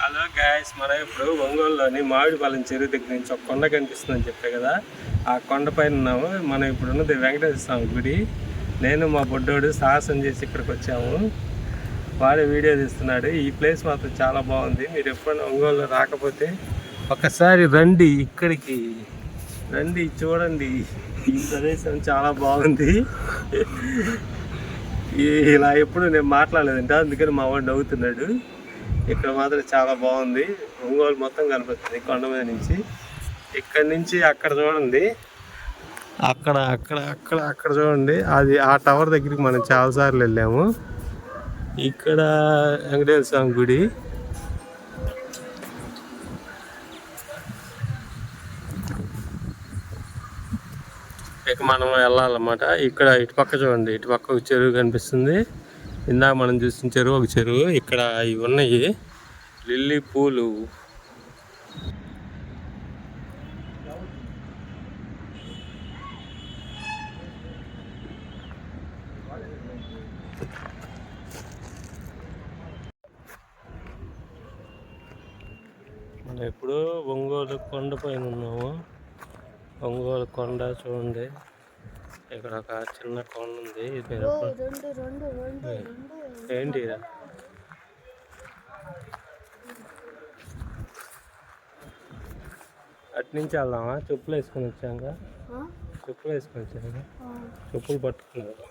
Hello guys మనం ఇప్పుడు ఒంగోలులోని మామిడిపాలెం చెరువు దగ్గర నుంచి ఒక కొండ కనిపిస్తుందని చెప్పే కదా. ఆ కొండపైన ఉన్నాము. మనం ఇప్పుడు ఉన్నది వెంకటేశ్వర స్వామి గుడి. నేను మా బొడ్డోడు సాహసం చేసి ఇక్కడికి వచ్చాము. వాడే వీడియో తీస్తున్నాడు. ఈ ప్లేస్ మాత్రం చాలా బాగుంది. మీరు ఎప్పుడైనా ఒంగోలు రాకపోతే ఒకసారి రండి ఇక్కడికి. రండి చూడండి. ఈ ప్రదేశం చాలా బాగుంది. ఇలా ఎప్పుడు నేను మాట్లాడలేదంట. అందుకని మా వాడు నవ్వుతున్నాడు. ఇక్కడ మాత్రం చాలా బాగుంది. ఒంగోలు మొత్తం కనిపిస్తుంది కొండ మీద నుంచి. ఇక్కడ నుంచి అక్కడ చూడండి. అక్కడ అక్కడ అక్కడ అక్కడ చూడండి. అది ఆ టవర్ దగ్గరికి మనం చాలాసార్లు వెళ్ళాము. ఇక్కడ వెంకటేశ్వర స్వామి గుడి. ఇక మనం వెళ్ళాలన్నమాట. ఇక్కడ ఇటు పక్క చూడండి. ఇటుపక్క చెరువు కనిపిస్తుంది. ఇందాక మనం చూసిన చెరువు ఒక చెరువు. ఇక్కడ ఇవి ఉన్నాయి. లిల్లీ పూలు. మనం ఎప్పుడు ఒంగోలు కొండ పైన ఉన్నాము. ఒంగోలు కొండ చూడండి. ఇక్కడ ఒక చిన్న కొండ ఉంది. ఏంటి? అటు నుంచి వెళ్దామా? చెప్పులు వేసుకొని వచ్చాక? చెప్పులు వేసుకొని వచ్చాక. చెప్పులు పట్టుకున్నారు.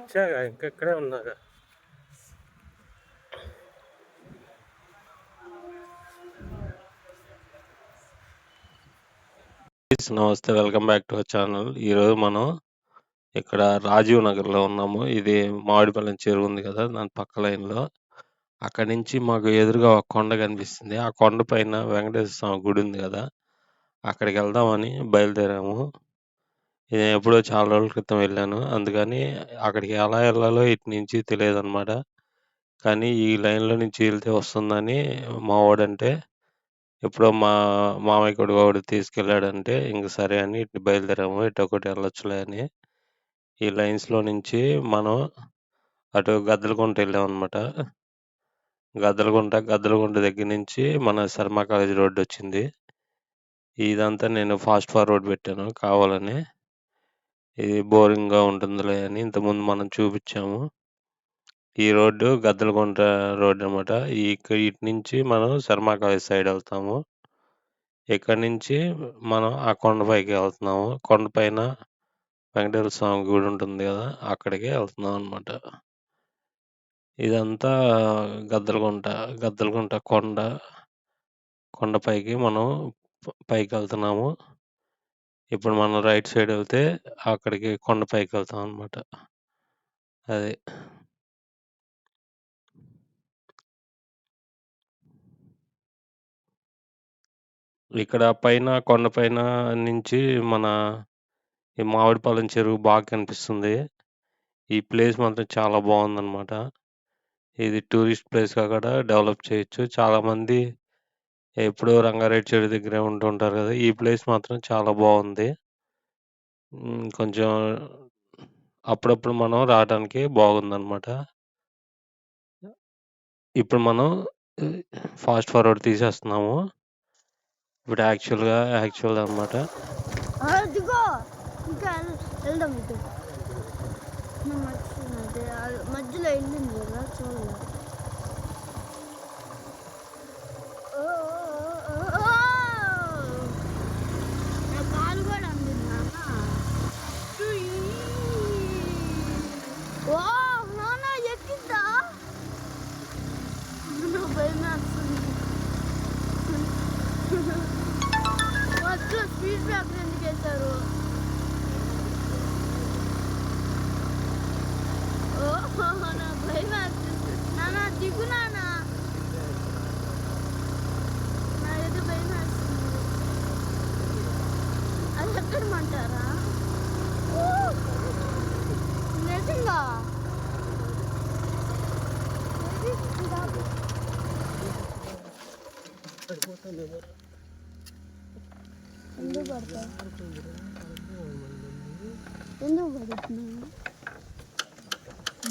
వచ్చాక ఇంకా ఇక్కడే ఉన్నాగా నమస్తే. Welcome back to our channel. ఈరోజు మనం ఇక్కడ రాజీవ్ నగర్లో ఉన్నాము. ఇది మామిడిపల్లెం చెరువు ఉంది కదా దాని పక్క లైన్లో. అక్కడి నుంచి మాకు ఎదురుగా ఒక కొండ కనిపిస్తుంది. ఆ కొండ పైన వెంకటేశ్వర స్వామి గుడి ఉంది కదా అక్కడికి వెళ్దామని బయలుదేరాము. నేను ఎప్పుడో చాలా రోజుల క్రితం వెళ్ళాను. అందుకని అక్కడికి ఎలా వెళ్ళాలో ఇటు నుంచి తెలియదు అనమాట కానీ ఈ లైన్లో నుంచి వెళ్తే వస్తుందని మా వాడంటే ఎప్పుడో మా మామయ్య కొడుకు వాడు తీసుకెళ్ళాడంటే ఇంక సరే అని ఇటు బయలుదేరాము. ఇటు ఒకటి వెళ్ళొచ్చులే అని. ఈ లైన్స్లో నుంచి మనం అటు గద్దలకుంట వెళ్ళాం గద్దలకుంట గద్దలకుంట దగ్గర నుంచి మన శర్మ కాలేజీ రోడ్డు వచ్చింది. ఇదంతా నేను ఫాస్ట్ ఫార్వర్డ్ పెట్టాను కావాలని. ఇది బోరింగ్గా ఉంటుందిలే అని ఇంతకుముందు మనం చూపించాము. ఈ రోడ్డు గద్దలగుంట రోడ్డు అనమాట ఈ ఇక- ఇటు నుంచి మనం శర్మ కాలేజ్ సైడ్ వెళ్తాము. ఇక్కడ నుంచి మనం ఆ కొండపైకి వెళ్తున్నాము. కొండపైన వెంకటేశ్వర స్వామి గుడి ఉంటుంది కదా అక్కడికి వెళ్తున్నాం అనమాట ఇదంతా గద్దలగుంట గద్దలగుంట కొండ కొండపైకి మనం ప- పైకి వెళ్తున్నాము. ఇప్పుడు మనం రైట్ సైడ్ వెళ్తే అక్కడికి కొండపైకి వెళ్తాం అనమాట అది. ఇక్కడ పైన కొండపైన నుంచి మన ఈ మామిడిపాలెం చెరువు బాగా కనిపిస్తుంది. ఈ ప్లేస్ మాత్రం చాలా బాగుందన్నమాట. ఇది టూరిస్ట్ ప్లేస్గా కూడా డెవలప్ చేయొచ్చు. చాలామంది ఎప్పుడూ రంగారెడ్డి చెరువు దగ్గరే ఉంటుంటారు కదా ఈ ప్లేస్ మాత్రం చాలా బాగుంది. కొంచెం అప్పుడప్పుడు మనం రావడానికి బాగుందన్నమాట. ఇప్పుడు మనం ఫాస్ట్ ఫార్వర్డ్ తీసేస్తున్నాము. ఇప్పుడు యాక్చువల్గా యాక్చువల్ అనమాట అదిగో ఇంకా వెళ్దాం మధ్యలో వెళ్ళింది కదా చూడలే ఓ, ఓ, ఓ, ఓ. నా కాలు కూడా అందింది నాన్న ఉయ్. ఓ నాన్న ఎక్కిద్దా నాకు భయం వేస్తుంది మధ్యలో స్పీడ్ బ్రేకర్ ఎందుకు వేశారు ఓ నా భయం వేస్తుంది నాన్న దిగు నాన్న నా ఏదో భయం వేస్తుంది అది ఎక్కడమంటారా ఓ నిజంగా ఇది కాదు. ఎందుకు పడతాయి ఎందుకు పడుతున్నాయి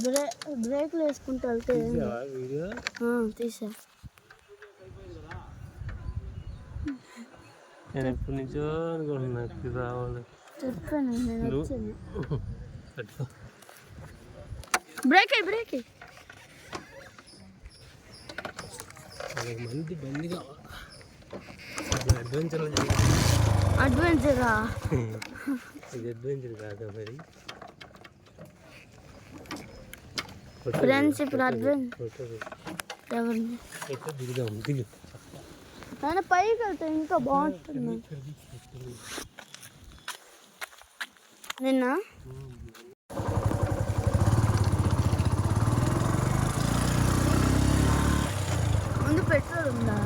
బ్రే బ్రేక్లు వేసుకుంటూ వెళ్తే తీసా నేను ఎప్పటి నుంచో అనుకుంటున్నా ఇది రావాలి చెప్పాను నేను బ్రేక్ అయ్యి బ్రేక్ అయ్యి. మంది బండి కావాలి. అడ్వెంచర్? అడ్వెంచరా ఇది అడ్వెంచర్ కాదా మరి. ఫ్రెండ్స్ ఇప్పుడు అడ్వెంచర్. ఫోటో ఎవరిని? ఫోటో దిగుదాం? దిగు. ఆయన పైకి వెళ్తే ఇంకా బాగుంటుంది. నిన్న ముందు పెట్రోల్ ఉందా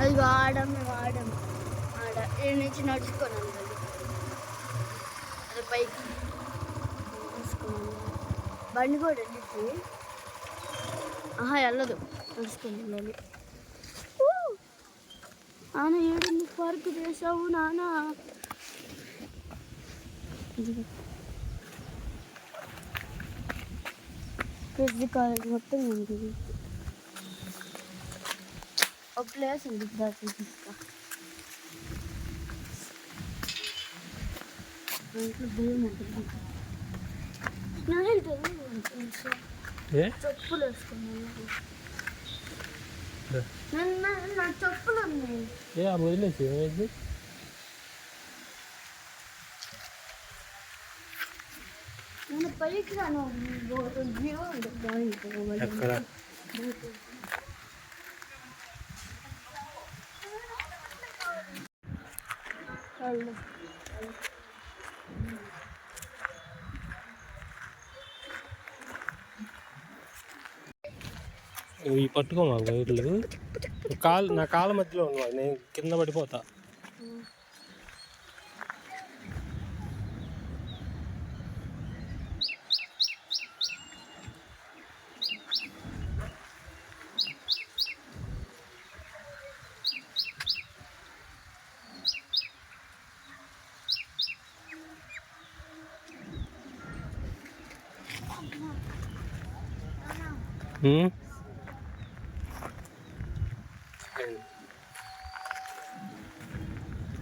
అది ఆడం మేము ఆడం ఆడ ఏడు నుంచి నడుచుకొని వెళ్ళాలి అది పైకి. బండి కూడా వెళ్ళింది ఆహా వెళ్ళదు. నడుచుకొని వెళ్ళాలి. ఊ! నాన్న ఏడుంది? పార్క్ చేసావు నాన్న ఇదిగో. కాలేజ్ మొత్తం ఉంది. ఉంటుంది స్నేహితులు తెలుసా? ఏ చెప్పులు వేసుకున్నాను చెప్పులు ఉన్నాయి ఏ ఆ వదిలేసి ఏమైంది నేను పైకి రాను వ్యూ ఉంటుంది ఎక్కడ వాళ్ళు ఈ పట్టుకో మాకు వైర్లు కాలు నా కాళ్ళ మధ్యలో ఉన్నవాడు నేను కింద పడిపోతా.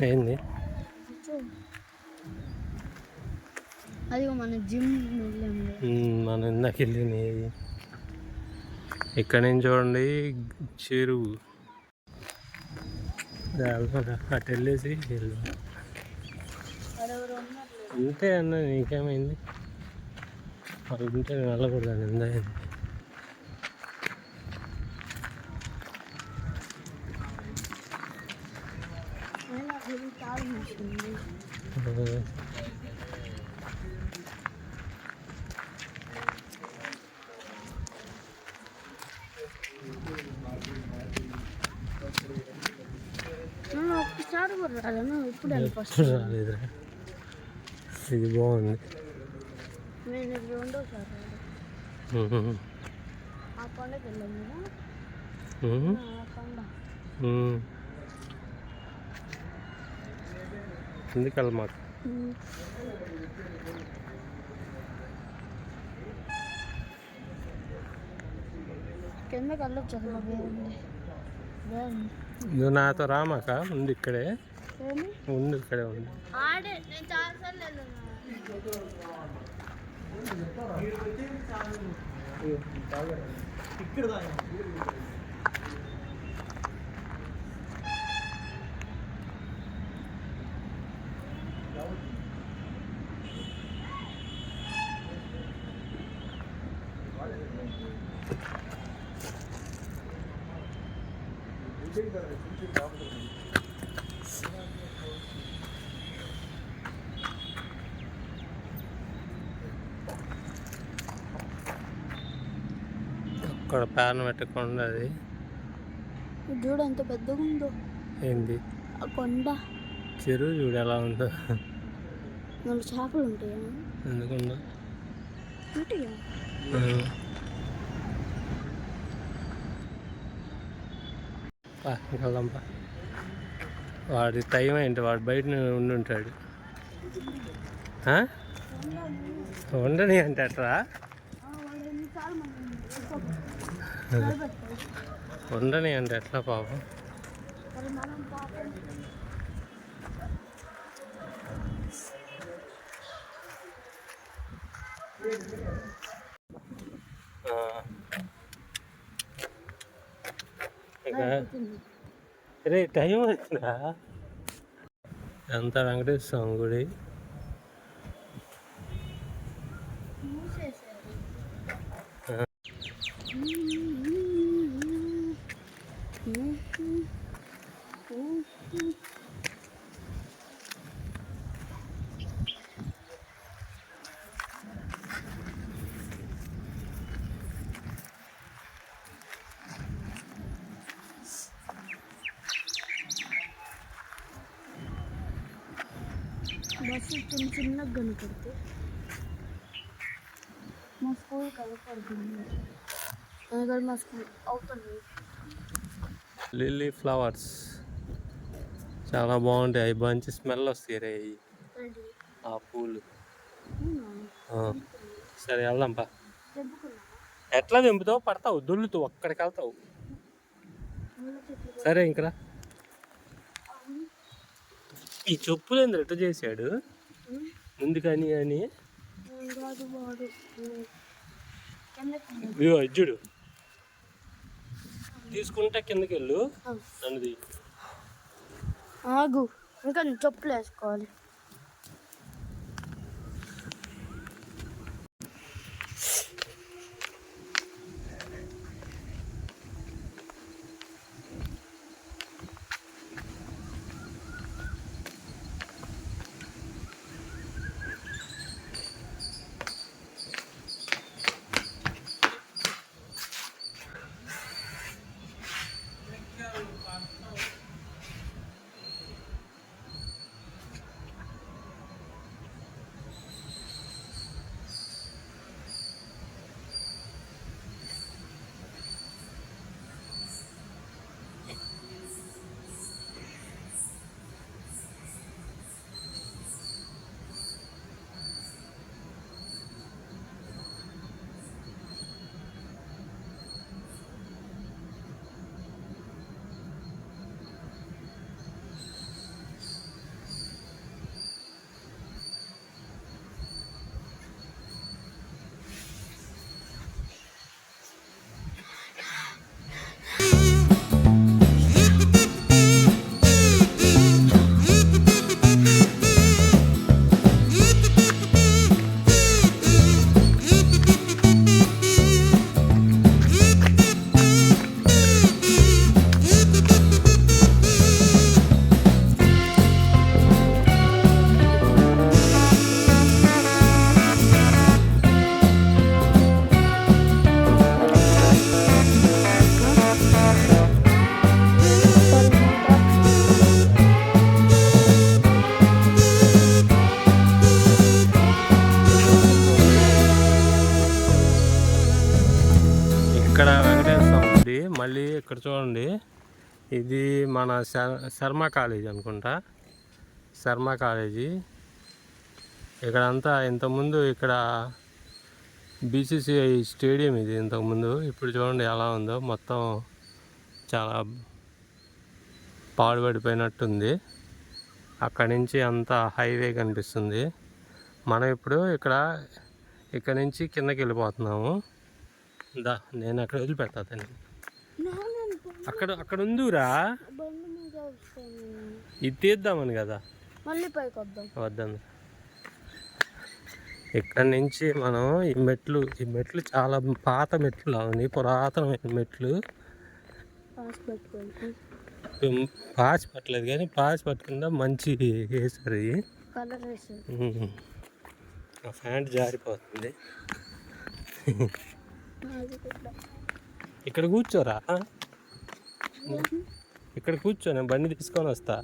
ఏంది? అది మన జిమ్ ఉమ్, మనం ఇందాక వెళ్ళినది ఇక్కడ నుంచి చూడండి చెరువు. అటు వెళ్ళేసి అంతే అన్న నీకేమైంది? అది ఉంటే వెళ్ళకూడదు అది ఒక్కసారి కూడా రాలేను ఇప్పుడు రాలేదురా ఇది బాగుంది నేను ఇది రెండోసారి. ఆ కొండకి ఉహు. ఆ కొండ ఉమ్. ఎందుకల్ మాకు. కిందకి వెళ్ళొచ్చు అసలు బాగుంది బాగుంది. నువ్వు నాతో రామాక ఉంది ఇక్కడే. ఉంది ఇక్కడే ఉంది. ఆడే అక్కడ ప్యాన్ పెట్టకుండా అది చూడు ఎంత పెద్దగా ఉందో ఏంది? ఆ కొండ. చెరువు చూడు ఎలా ఉందో. నాలుగు చేపలు ఉంటాయా? ఎందుకుందో? ఉంటాయా? వెళ్దాంపా వాడి టైం ఏంటి? వాడు బయట ఉండి ఉంటాడు? ఉండని అంటే అట్రా వాడు ఎన్నిసార్లు మనం నిలబెట్టాడు ఉండని అండి ఎట్లా పాపం? రే టైం వచ్చిందా ఎంత వెంకటేశ్వర స్వామి గుడి మూసేశారు. ఆ. బస్సు చిన్న చిన్నగా కనపడితే మా స్కూల్ కనపడుతుంది. ఎందుకంటే మా స్కూల్ అవుతుంది లిల్లీ ఫ్లవర్స్ చాలా బాగుంటాయి. అవి మంచి స్మెల్ వస్తాయి రే. ఆ పూలు. సరే వెళ్దాం పా. ఎట్లా దింపుతావు పడతావు దుల్లుతావు అక్కడికి వెళ్తావు. సరే ఇంకరా ఈ చెప్పులు ఏంది? ఎట్లా చేశాడు. అని వాడు కిందకి ఇదిగో ఇజ్జుడు తీసుకుంటే కిందకి వెళ్ళు అన్నది ఆగు. ఇంకా చెప్పులు వేసుకోవాలి. ఇది మన శర్- శర్మ కాలేజీ అనుకుంటా. శర్మ కాలేజీ. ఇక్కడంతా ఇంతకుముందు ఇక్కడ బీసీసీఐ స్టేడియం ఇది ఇంతకుముందు. ఇప్పుడు చూడండి ఎలా ఉందో. మొత్తం చాలా పాడుపడిపోయినట్టుంది అక్కడి నుంచి అంతా హైవే కనిపిస్తుంది. మనం ఇప్పుడు ఇక్కడ ఇక్కడ నుంచి కిందకి వెళ్ళిపోతున్నాము. దా నేను అక్కడ వదిలిపెడతాను అక్కడ అక్కడ ఉందిరా ఇది తీద్దామని కదా? మళ్ళీ పైకి వద్దాం ఇక్కడ నుంచి మనం ఈ మెట్లు ఈ మెట్లు చాలా పాత మెట్లు ఉన్నాయి పురాతనమైన మెట్లు. పాస్ పట్టలేదు కానీ పాచి పట్టకుండా మంచి వేసారు. ఆ ఫ్యాంట్ జారిపోతుంది. ఇక్కడ కూర్చోరా? ఇక్కడ కూర్చో నేను బండి తీసుకొని వస్తా.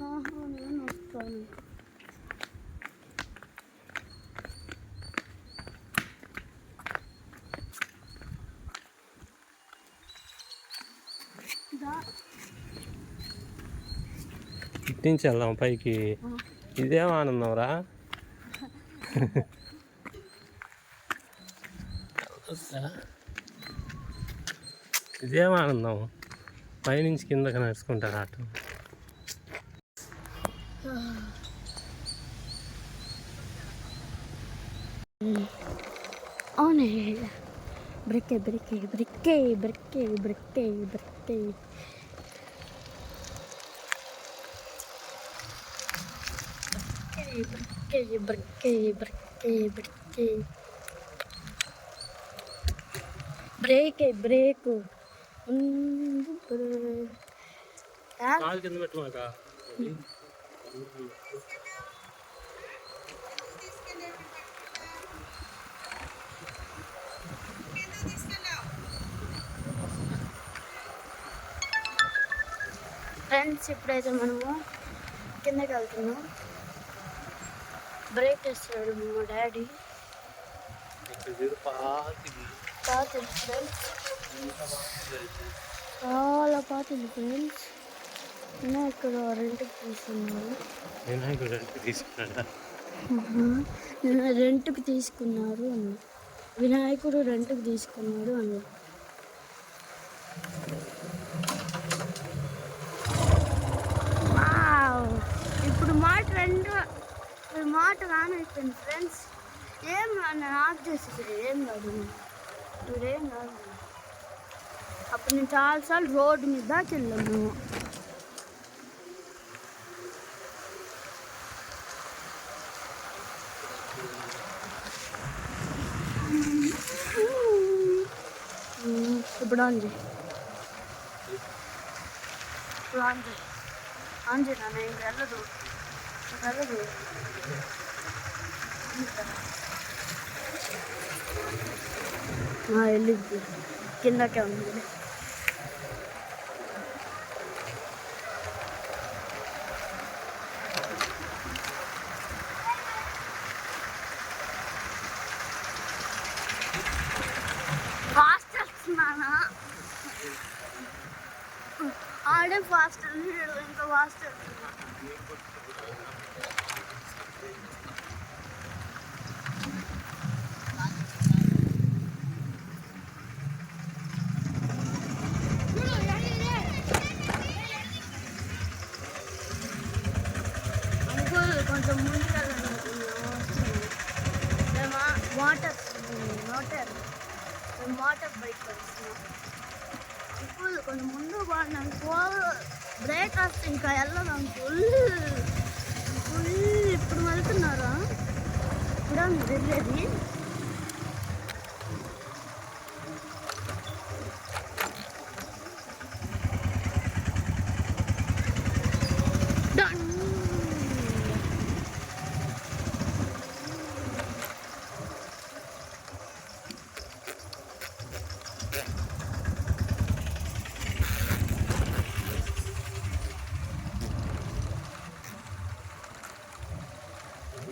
ఇట్టించి వస్తాను వెళ్దాం పైకి. ఇదేం ఆనందం రా. ఇదేం ఆనందం. పైనుంచి కిందకి నడుచుకుంటారు ఆటో. అవునే. బ్రిక్కే బ్రిక్కే బ్రిక్కే బ్రిక్కే బ్రిక్కే బ్రిక్కే. బ్రిక్కే బ్రిక్కే బ్రిక్కే బ్రిక్కే. Brake brake. బ్రేక్ కింద ఫ్రెండ్స్ ఇప్పుడైతే మనము కిందకి వెళ్తున్నాం. బ్రేక్ వేస్తాడు మా డాడీ. పాతది. ఫ్రెండ్స్. చాలా పాతది ఫ్రెండ్స్. నేను ఇక్కడ రెంట్కి తీసుకున్నాను. వినాయకుడు అంటే తీసుకున్నాడా నేను రెంట్కి తీసుకున్నారు అన్న. వినాయకుడు రెంట్కి తీసుకున్నాడు అన్న. వావ్! ఇప్పుడు మాట రెండు ఇప్పుడు మాట రాన్ అయిపోయింది ఫ్రెండ్స్. ఏం ఆఫ్ చేసేసాడు ఏం కాదు ఇప్పుడు ఏం కాదు. అప్పుడు చాలాసార్లు రోడ్డు మీద వెళ్ళాము ఇప్పుడు ఆంజీ ఇప్పుడు ఆంజీ ఆంజీ నాన్న ఇంక వెళ్ళదు వెళ్ళదు వెళ్ళింది కిందకే ఉంది Live last and here, live the last కొంచెం ముందుకు వెళ్ళాలి వాటర్ వాటర్ ఇప్పుడు కొంచెం ముందు పోవాలి నాకు పోవాలి బ్రేక్ వస్తే ఇంకా వెళ్ళదు నాకు ఫుల్ ఫుల్ ఇప్పుడు వెళ్తున్నారా ఇప్పుడు వెళ్ళేది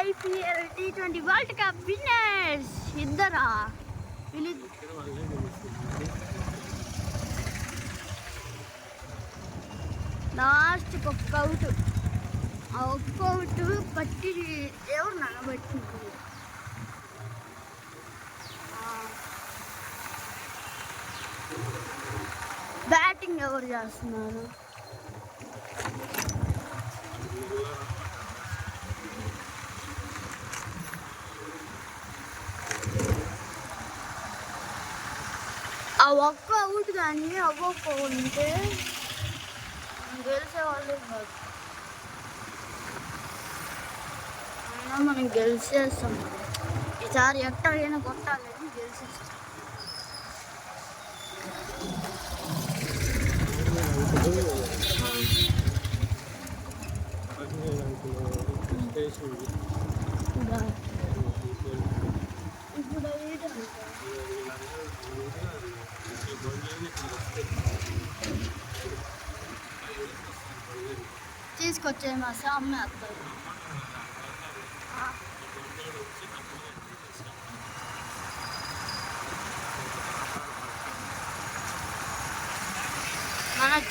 IPL T twenty world cup winners ఇద్దరా? వీళ్ళు లాస్ట్కి ఒక్క అవుట్ ఆ ఒక్క అవుట్ పట్టి ఎవరు నానబట్టింది బ్యాటింగ్ ఎవరు చేస్తున్నారు? ఆ ఒక్క అవుట్ కానీ అవ్వకపోతే గెలిచే వాళ్ళు కాదు. అయినా మనం గెలిచేస్తాం. ఈసారి ఎట్టయినా కొట్టాలని గెలిచేస్తాం. తీసుకొచ్చేయమా అమ్మే అత్తరు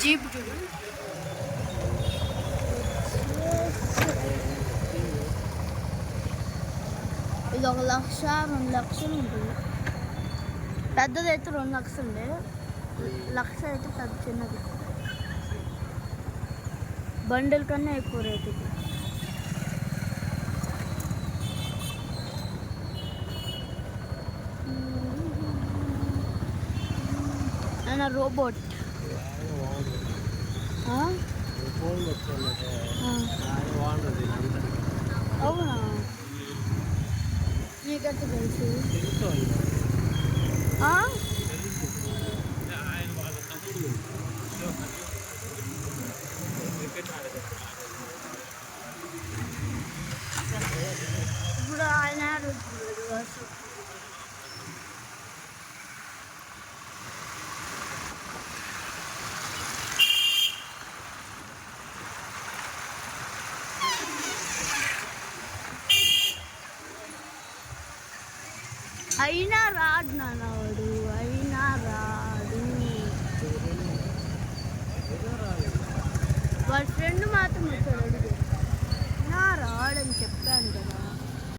జీప్ చూడు ఇది ఒక లక్ష రెండు లక్షలు ఉంటుంది పెద్దది అయితే రెండు లక్షలు ఉండే లక్ష అయితే పెద్ద చిన్నది బండిల్ కన్నా ఎక్కువ రేట్ ఇది రోబోట్ ఆ. అవునా? నీకట్ట తెలుసు ఆ? ఇప్పుడు ఆయన ఆడుతున్నాడు అసలు అయినా రాడు నాన్న వాడు అయినా రాడు వాడి ఫ్రెండ్ మాత్రం వచ్చాడు అడుగు. నా రాడని చెప్పి.